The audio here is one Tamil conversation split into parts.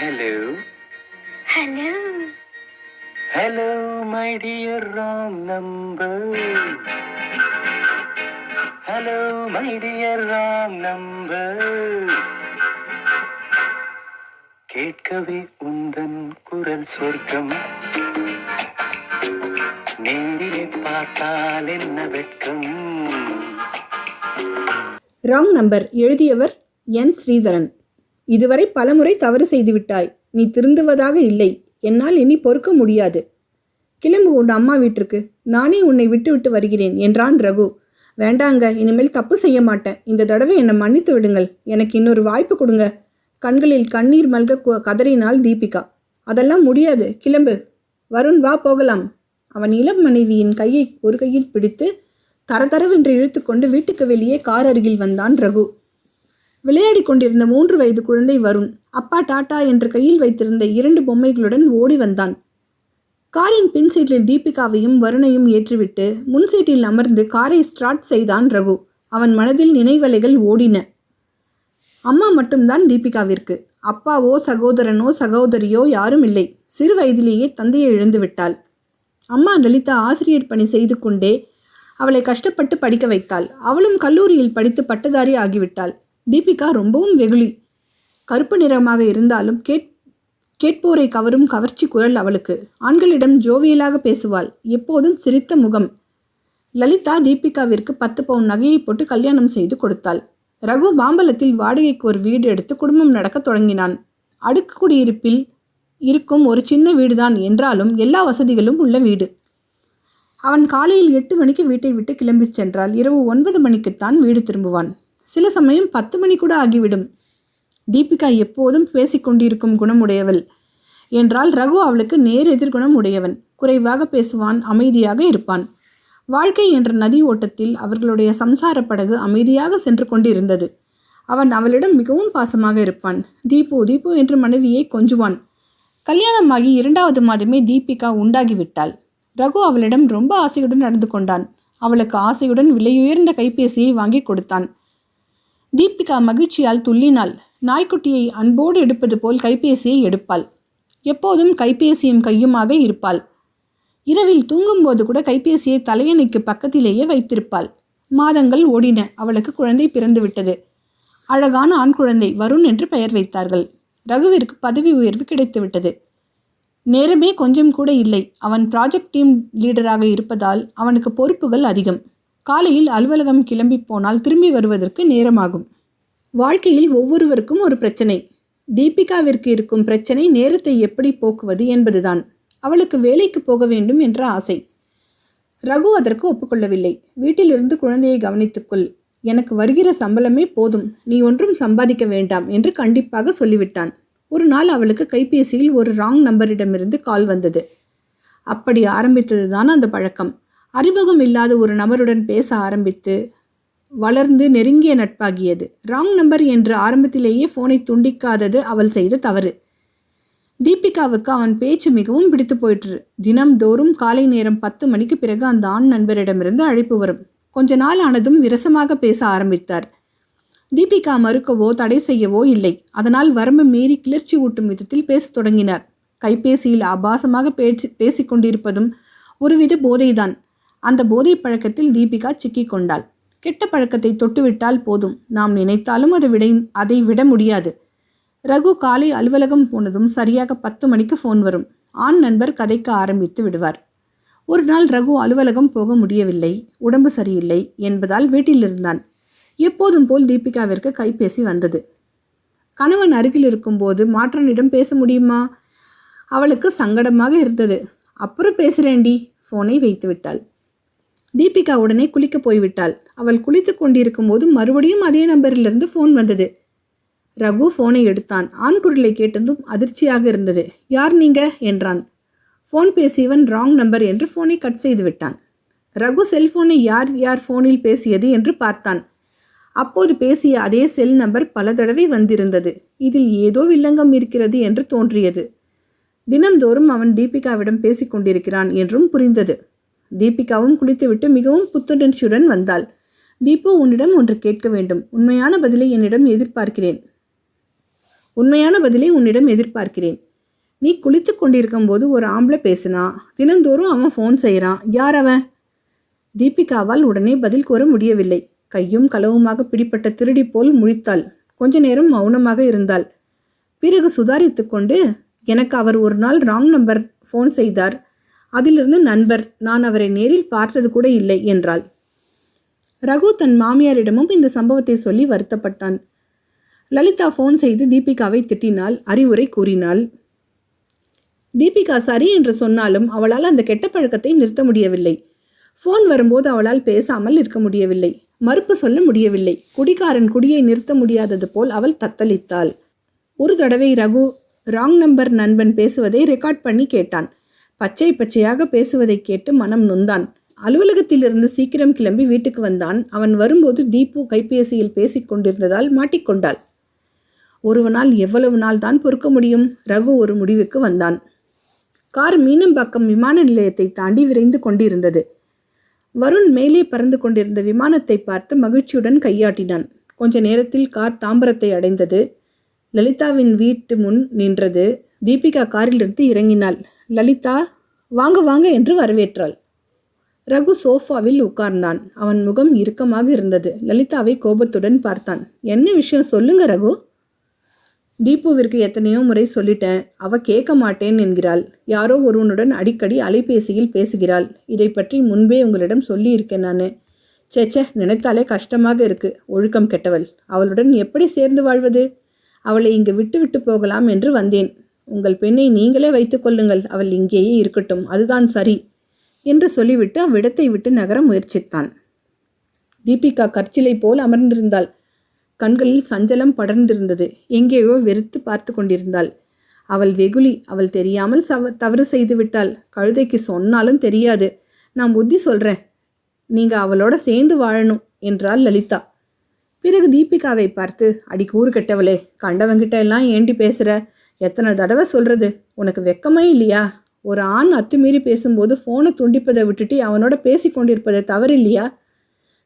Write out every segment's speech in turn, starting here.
Hello. Hello. Hello, my dear wrong number. Hello, my dear wrong number. கேட்கவே உந்தன் குரல் சொர்க்கம் நேரிலே பார்த்தால் என்ன வெட்கம் ராங் நம்பர் எழுதியவர் என் ஸ்ரீதரன் இதுவரை பலமுறை தவறு செய்துவிட்டாய். நீ திருந்துவதாக இல்லை. என்னால் இனி பொறுக்க முடியாது. கிளம்பு உன் அம்மா வீட்டிற்கு. நானே உன்னை விட்டு விட்டு வருகிறேன் என்றான் ரகு. வேண்டாங்க இனிமேல் தப்பு செய்ய மாட்டேன். இந்த தடவை என்னை மன்னித்து விடுங்கள். எனக்கு இன்னொரு வாய்ப்பு கொடுங்க. கண்களில் கண்ணீர் மல்க கு- கதறினாள் தீபிகா. அதெல்லாம் முடியாது. கிளம்பு. வருண் வா போகலாம். அவன் இளம் மனைவியின் கையை ஒரு கையில் பிடித்து தரதரவென்று இழுத்துக்கொண்டு வீட்டுக்கு வெளியே கார் அருகில் வந்தான் ரகு. விளையாடிக் கொண்டிருந்த மூன்று வயது குழந்தை வருண் அப்பா டாடா என்று கையில் வைத்திருந்த இரண்டு பொம்மைகளுடன் ஓடி வந்தான். காரின் பின் சீட்டில் தீபிகாவையும் வருணையும் ஏற்றிவிட்டு முன் சீட்டில் அமர்ந்து காரை ஸ்டார்ட் செய்தான் ரகு. அவன் மனதில் நினைவலைகள் ஓடின. அம்மா மட்டும்தான் தீபிகாவிற்கு. அப்பாவோ சகோதரனோ சகோதரியோ யாரும் இல்லை. சிறு வயதிலேயே தந்தையை இழந்து விட்டாள் அம்மா லலிதா ஆசிரியர் பணி செய்து கொண்டே அவளை கஷ்டப்பட்டு படிக்க வைத்தாள். அவளும் கல்லூரியில் படித்து பட்டதாரி ஆகிவிட்டாள். தீபிகா ரொம்பவும் வெகுளி. கருப்பு நிறமாக இருந்தாலும் கேட் கேட்போரை கவரும் கவர்ச்சி குரல் அவளுக்கு. ஆண்களிடம் ஜோவியலாக பேசுவாள். எப்போதும் சிரித்த முகம். லலிதா தீபிகாவிற்கு பத்து பவுன் நகையை போட்டு கல்யாணம் செய்து கொடுத்தாள். ரகு மாம்பலத்தில் வாடகைக்கு ஒரு வீடு எடுத்து குடும்பம் நடக்க தொடங்கினான். அடுக்கு குடியிருப்பில் இருக்கும் ஒரு சின்ன வீடுதான் என்றாலும் எல்லா வசதிகளும் உள்ள வீடு. அவன் காலையில் எட்டு மணிக்கு வீட்டை விட்டு கிளம்பிச் சென்றால் இரவு ஒன்பது மணிக்குத்தான் வீடு திரும்புவான். சில சமயம் பத்து மணி கூட ஆகிவிடும். தீபிகா எப்போதும் பேசிக்கொண்டிருக்கும் குணமுடையவள். என்றால் ரகு அவளுக்கு நேர் எதிர்குணம் உடையவன். குறைவாக பேசுவான் அமைதியாக இருப்பான். வாழ்க்கை என்ற நதி ஓட்டத்தில் அவர்களுடைய சம்சார படகு அமைதியாக சென்று கொண்டிருந்தது. அவன் அவளிடம் மிகவும் பாசமாக இருப்பான். தீபு தீபு என்று மனைவியை கொஞ்சுவான். கல்யாணமாகி இரண்டாவது மாதமே தீபிகா உண்டாகிவிட்டாள். ரகு அவளிடம் ரொம்ப ஆசையுடன் நடந்து கொண்டான். அவளுக்கு ஆசையுடன் விலையுயர்ந்த கைபேசியை வாங்கி கொடுத்தான். தீபிகா மகிழ்ச்சியால் துள்ளினாள். நாய்க்குட்டியை அன்போடு எடுப்பது போல் கைபேசியை எடுப்பாள். எப்போதும் கைபேசியும் கையுமாக இருப்பாள். இரவில் தூங்கும்போது கூட கைபேசியை தலையணைக்கு பக்கத்திலேயே வைத்திருப்பாள். மாதங்கள் ஓடின. அவளுக்கு குழந்தை பிறந்து விட்டது அழகான ஆண் குழந்தை வருண் என்று பெயர் வைத்தார்கள். ரகுவிற்கு பதவி உயர்வு கிடைத்துவிட்டது. நேரமே கொஞ்சம் கூட இல்லை. அவன் ப்ராஜெக்ட் டீம் லீடராக இருப்பதால் அவனுக்கு பொறுப்புகள் அதிகம். காலையில் அலுவலகம் கிளம்பி போனால் திரும்பி வருவதற்கு நேரமாகும். வாழ்க்கையில் ஒவ்வொருவருக்கும் ஒரு பிரச்சனை. தீபிகாவிற்கு இருக்கும் பிரச்சனை நேரத்தை எப்படி போக்குவது என்பதுதான். அவளுக்கு வேலைக்கு போக வேண்டும் என்ற ஆசை. ரகு அதற்கு ஒப்புக்கொள்ளவில்லை. வீட்டிலிருந்து குழந்தையை கவனித்துக்கொள். எனக்கு வருகிற சம்பளமே போதும். நீ ஒன்றும் சம்பாதிக்க வேண்டாம் என்று கண்டிப்பாக சொல்லிவிட்டான். ஒரு நாள் அவளுக்கு கைபேசியில் ஒரு ராங் நம்பரிடமிருந்து கால் வந்தது. அப்படி ஆரம்பித்ததுதான் அந்த பழக்கம். அறிமுகம் இல்லாத ஒரு நபருடன் பேச ஆரம்பித்து வளர்ந்து நெருங்கிய நட்பாகியது. ராங் நம்பர் என்று ஆரம்பத்திலேயே போனை துண்டிக்காதது அவள் செய்த தவறு. தீபிகாவுக்கு அவன் பேச்சு மிகவும் பிடித்து போயிற்று. தினம்தோறும் காலை நேரம் பத்து மணிக்கு பிறகு அந்த ஆண் நண்பரிடமிருந்து அழைப்பு வரும். கொஞ்ச நாள் ஆனதும் விரசமாக பேச ஆரம்பித்தார். தீபிகா மறுக்கவோ தடை செய்யவோ இல்லை. அதனால் வரம்பு மீறி கிளர்ச்சி ஊட்டும் விதத்தில் பேசத் தொடங்கினார். கைபேசியில் ஆபாசமாக பேச்சு பேசிக்கொண்டிருப்பதும் ஒருவித போதைதான். அந்த போதை பழக்கத்தில் தீபிகா சிக்கிக் கொண்டாள் கெட்ட பழக்கத்தை தொட்டுவிட்டால் போதும். நாம் நினைத்தாலும் அது விட அதை விட முடியாது. ரகு காலை அலுவலகம் போனதும் சரியாக பத்து மணிக்கு ஃபோன் வரும். ஆண் நண்பர் கதைக்க ஆரம்பித்து விடுவார். ஒரு நாள் ரகு அலுவலகம் போக முடியவில்லை. உடம்பு சரியில்லை என்பதால் வீட்டில் இருந்தான். எப்போதும் போல் தீபிகாவிற்கு கைபேசி வந்தது. கணவன் அருகில் இருக்கும்போது மாற்றனிடம் பேச முடியுமா? அவளுக்கு சங்கடமாக இருந்தது. அப்புறம் பேசுறேன்டி ஃபோனை வைத்து விட்டாள் தீபிகா உடனே குளிக்க போய்விட்டாள். அவள் குளித்து கொண்டிருக்கும் போது மறுபடியும் அதே நம்பரிலிருந்து ஃபோன் வந்தது. ரகு ஃபோனை எடுத்தான். ஆண் குரலை கேட்டதும் அதிர்ச்சியாக இருந்தது. யார் நீங்க? என்றான். ஃபோன் பேசியவன் ராங் நம்பர் என்று ஃபோனை கட் செய்து விட்டான். ரகு செல்போனை யார் யார் ஃபோனில் பேசியது என்று பார்த்தான். அப்போது பேசிய அதே செல் நம்பர் பல தடவை வந்திருந்தது. இதில் ஏதோ வில்லங்கம் இருக்கிறது என்று தோன்றியது. தினந்தோறும் அவன் தீபிகாவிடம் பேசிக் கொண்டிருக்கிறான் என்றும் புரிந்தது. தீபிகாவும் குளித்துவிட்டு மிகவும் புத்துணர்ச்சியுடன் வந்தாள். தீபு உன்னிடம் ஒன்று கேட்க வேண்டும். உண்மையான பதிலை என்னிடம் எதிர்பார்க்கிறேன். உண்மையான பதிலை உன்னிடம் எதிர்பார்க்கிறேன். நீ குளித்து கொண்டிருக்கும் போது ஒரு ஆம்பளை பேசினா தினந்தோறும் அவன் ஃபோன் செய்கிறான் யார் அவன்? தீபிகாவால் உடனே பதில் கூற முடியவில்லை. கையும் களவுமாக பிடிப்பட்ட திருடி போல் முழித்தாள். கொஞ்ச நேரம் மௌனமாக இருந்தாள். பிறகு சுதாரித்து கொண்டு எனக்கு அவர் ஒரு நாள் ராங் நம்பர் ஃபோன் செய்தார். அதிலிருந்து நண்பர் நான் அவரை நேரில் பார்த்தது கூட இல்லை என்றாள். ரகு தன் மாமியாரிடமும் இந்த சம்பவத்தை சொல்லி வருத்தப்பட்டான். லலிதா ஃபோன் செய்து தீபிகாவை திட்டினாள் அறிவுரை கூறினாள். தீபிகா சரி என்று சொன்னாலும் அவளால் அந்த கெட்ட பழக்கத்தை நிறுத்த முடியவில்லை. ஃபோன் வரும்போது அவளால் பேசாமல் இருக்க முடியவில்லை. மறுப்பு சொல்ல முடியவில்லை. குடிகாரன் குடியை நிறுத்த முடியாதது போல் அவள் தத்தளித்தாள். ஒரு தடவை ரகு ராங் நம்பர் நண்பன் பேசுவதை ரெக்கார்ட் பண்ணி கேட்டான். பச்சை பச்சையாக பேசுவதை கேட்டு மனம் நொந்தான். அலுவலகத்திலிருந்து சீக்கிரம் கிளம்பி வீட்டுக்கு வந்தான். அவன் வரும்போது தீபு கைபேசியில் பேசிக் கொண்டிருந்ததால் மாட்டிக்கொண்டாள் ஒருவனால் எவ்வளவு நாள் தான் பொறுக்க முடியும்? ரகு ஒரு முடிவுக்கு வந்தான். கார் மீனம்பாக்கம் விமான நிலையத்தை தாண்டி விரைந்து கொண்டிருந்தது. வருண் மேலே பறந்து கொண்டிருந்த விமானத்தை பார்த்து மகிழ்ச்சியுடன் கையாட்டினான். கொஞ்ச நேரத்தில் கார் தாம்பரத்தை அடைந்தது. லலிதாவின் வீட்டு முன் நின்றது. தீபிகா காரிலிருந்து இறங்கினாள். லலிதா வாங்க வாங்க என்று வரவேற்றாள். ரகு சோஃபாவில் உட்கார்ந்தான். அவன் முகம் இறுக்கமாக இருந்தது. லலிதாவை கோபத்துடன் பார்த்தான். என்ன விஷயம்? சொல்லுங்க ரகு. தீபுவிற்கு எத்தனையோ முறை சொல்லிட்டேன். அவ கேட்க மாட்டேன் என்கிறாள். யாரோ ஒருவனுடன் அடிக்கடி அலைபேசியில் பேசுகிறாள். இதை பற்றி முன்பே உங்களிடம் சொல்லியிருக்கேன் நான். சேச்சே நினைத்தாலே கஷ்டமாக இருக்கு. ஒழுக்கம் கெட்டவள். அவளுடன் எப்படி சேர்ந்து வாழ்வது? அவளை இங்கு விட்டு விட்டு போகலாம் என்று வந்தேன். உங்கள் பெண்ணை நீங்களே வைத்துக் கொள்ளுங்கள் அவள் இங்கேயே இருக்கட்டும் அதுதான் சரி என்று சொல்லிவிட்டு அவ்விடத்தை விட்டு நகர முயற்சித்தான். தீபிகா கற்சிலை போல் அமர்ந்திருந்தாள். கண்களில் சஞ்சலம் படர்ந்திருந்தது. எங்கேயோ வெறுத்து பார்த்து கொண்டிருந்தாள். அவள் வெகுளி அவள் தெரியாமல் சவ தவறு செய்து விட்டாள். கழுதைக்கு சொன்னாலும் தெரியாது. நான் புத்தி சொல்றேன். நீங்க அவளோட சேர்ந்து வாழணும் என்றாள் லலிதா. பிறகு தீபிகாவை பார்த்து அடி கூறு கெட்டவளே கண்டவங்கிட்ட எல்லாம் ஏண்டி பேசுற? எத்தனை தடவை சொல்கிறது உனக்கு வெக்கமே இல்லையா? ஒரு ஆண் அத்துமீறி பேசும்போது ஃபோனை துண்டிப்பதை விட்டுட்டு அவனோட பேசி கொண்டிருப்பதை தவறு இல்லையா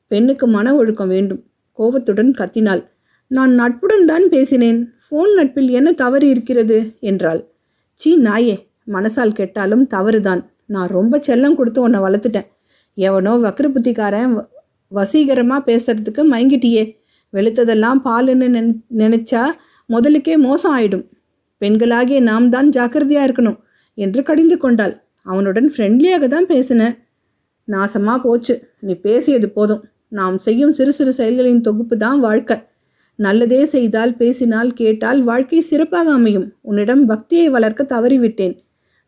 பெண்ணுக்கு மன ஒழுக்கம் வேண்டும். கோபத்துடன் கத்தினாள். நான் நட்புடன் தான் பேசினேன். ஃபோன் நட்பில் என்ன தவறு இருக்கிறது? என்றாள். சீ நாயே மனசால் கெட்டாலும் தவறுதான். நான் ரொம்ப செல்லம் கொடுத்து உன்னை வளர்த்துட்டேன். எவனோ வக்ர புத்திக்காரன் வ- பேசுறதுக்கு மயங்கிட்டியே. வெளுத்ததெல்லாம் பாலுன்னு நினை நினைச்சா முதலுக்கே மோசம் ஆயிடும். பெண்களாகிய நாம் தான் ஜாக்கிரதையா இருக்கணும் என்று கடிந்து கொண்டாள். அவனுடன் ஃப்ரெண்ட்லியாக தான் பேசினேன் நாசமா போச்சு. நீ பேசியது போதும். நாம் செய்யும் சிறு சிறு செயல்களின் தொகுப்பு தான் வாழ்க்கை. நல்லதே செய்தால் பேசினால் கேட்டால் வாழ்க்கை சிறப்பாக அமையும். உன்னிடம் பக்தியை வளர்க்க தவறிவிட்டேன்.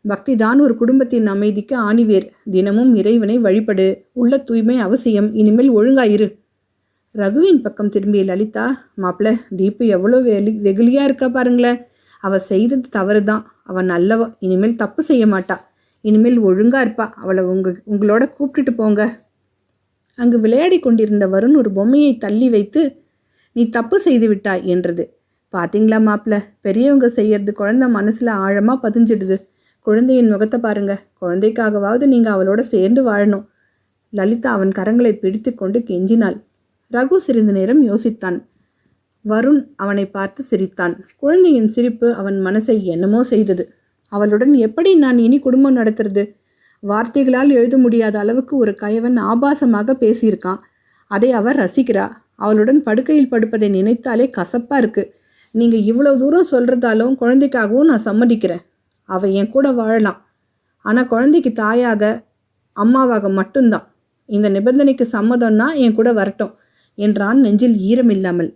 பக்தி தான் ஒரு குடும்பத்தின் அமைதிக்கு ஆணிவேர். தினமும் இறைவனை வழிபடு. உள்ள தூய்மை அவசியம். இனிமேல் ஒழுங்காயிரு. ரகுவின் பக்கம் திரும்பிய லலிதா மாப்பிள்ள தீப்பு எவ்வளோ வெலி வெகுலியாக இருக்கா பாருங்களேன். அவ செய்தது தவறு தான் அவள் நல்லவ இனிமேல் தப்பு செய்ய மாட்டா. இனிமேல் ஒழுங்கா இருப்பா. அவளை உங்க உங்களோட கூப்பிட்டுட்டு போங்க. அங்கு விளையாடி கொண்டிருந்த வருண் ஒரு பொம்மையை தள்ளி வைத்து நீ தப்பு செய்து விட்டாய் என்றது. பாத்தீங்களா மாப்பிள்ள பெரியவங்க செய்யறது குழந்தை மனசுல ஆழமா பதிஞ்சிடுது. குழந்தையின் முகத்தை பாருங்க. குழந்தைக்காகவாவது நீங்க அவளோட சேர்ந்து வாழணும். லலிதா அவன் கரங்களை பிடித்து கொண்டு கெஞ்சினாள். ரகு சிறிது நேரம் யோசித்தான். வருண் அவனை பார்த்து சிரித்தான். குழந்தையின் சிரிப்பு அவன் மனசை என்னமோ செய்தது. அவளுடன் எப்படி நான் இனி குடும்பம் நடத்துறது? வார்த்தைகளால் எழுத முடியாத அளவுக்கு ஒரு கயவன் ஆபாசமாக பேசியிருக்கான் அதை அவர் ரசிக்கிறா. அவளுடன் படுக்கையில் படுப்பதை நினைத்தாலே கசப்பாக இருக்குது நீங்கள் இவ்வளோ தூரம் சொல்கிறதாலும் குழந்தைக்காகவும் நான் சம்மதிக்கிறேன். அவள் என் கூட வாழலாம். ஆனால் குழந்தைக்கு தாயாக அம்மாவாக மட்டும்தான். இந்த நிபந்தனைக்கு சம்மதம்னா என் கூட வரட்டும் என்றான் நெஞ்சில் ஈரமில்லாமல்.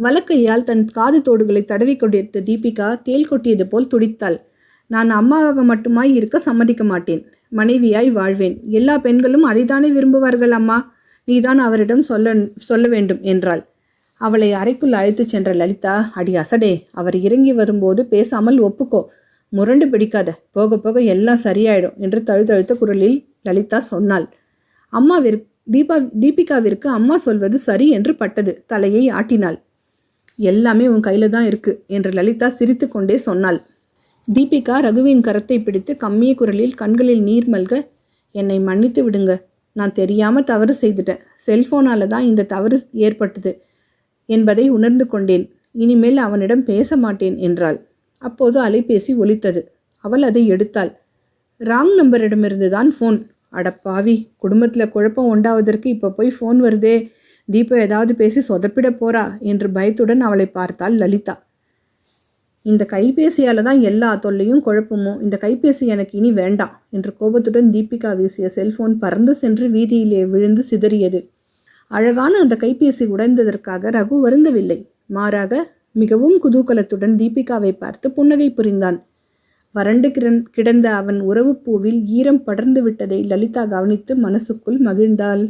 வலக்கையால் தன் காது தோடுகளை தடவிக் கொண்டிருந்த தீபிகா தேல் கொட்டியது போல் துடித்தாள். நான் அம்மாவாக மட்டுமாய் இருக்க சம்மதிக்க மாட்டேன். மனைவியாய் வாழ்வேன். எல்லா பெண்களும் அதைதானே விரும்புவார்கள் அம்மா? நீதான் அவரிடம் சொல்ல சொல்ல வேண்டும் என்றாள். அவளை அறைக்குள் அழைத்துச் சென்ற லலிதா அடி அசடே அவர் இறங்கி வரும்போது பேசாமல் ஒப்புக்கோ. முரண்டு பிடிக்காத. போக போக எல்லாம் சரியாயிடும் என்று தழுதழுத்த குரலில் லலிதா சொன்னாள். அம்மாவிற்கு தீபா தீபிகாவிற்கு அம்மா சொல்வது சரி என்று பட்டது. தலையை ஆட்டினாள். எல்லாமே உன் கையில் தான் இருக்குது என்று லலிதா சிரித்துக்கொண்டே சொன்னாள். தீபிகா ரகுவின் கரத்தை பிடித்து கம்மிய குரலில் கண்களில் நீர் மல்க என்னை மன்னித்து விடுங்க. நான் தெரியாமல் தவறு செய்துட்டேன். செல்ஃபோனால் தான் இந்த தவறு ஏற்பட்டது என்பதை உணர்ந்து கொண்டேன். இனிமேல் அவனிடம் பேச மாட்டேன் என்றாள். அப்போது அலைபேசி ஒலித்தது. அவள் அதை எடுத்தாள். ராங் நம்பரிடமிருந்து தான் ஃபோன். அடப்பாவி. குடும்பத்தில் குழப்பம் உண்டாவதற்கு இப்போ போய் ஃபோன் வருதே. தீபா ஏதாவது பேசி சொதப்பிட போறா என்று பயத்துடன் அவளை பார்த்தாள் லலிதா. இந்த கைபேசியால் தான் எல்லா தொல்லையும் குழப்பமும் இந்த கைபேசி எனக்கு இனி வேண்டாம் என்று கோபத்துடன் தீபிகா வீசிய செல்போன் பறந்து சென்று வீதியிலே விழுந்து சிதறியது. அழகான அந்த கைபேசி உடைந்ததற்காக ரகு வருந்தவில்லை. மாறாக மிகவும் குதூகலத்துடன் தீபிகாவை பார்த்து புன்னகை புரிந்தான். வறண்டு கிரண் கிடந்த அவன் உறவுப்பூவில் ஈரம் படர்ந்து விட்டதை லலிதா கவனித்து மனசுக்குள் மகிழ்ந்தாள்.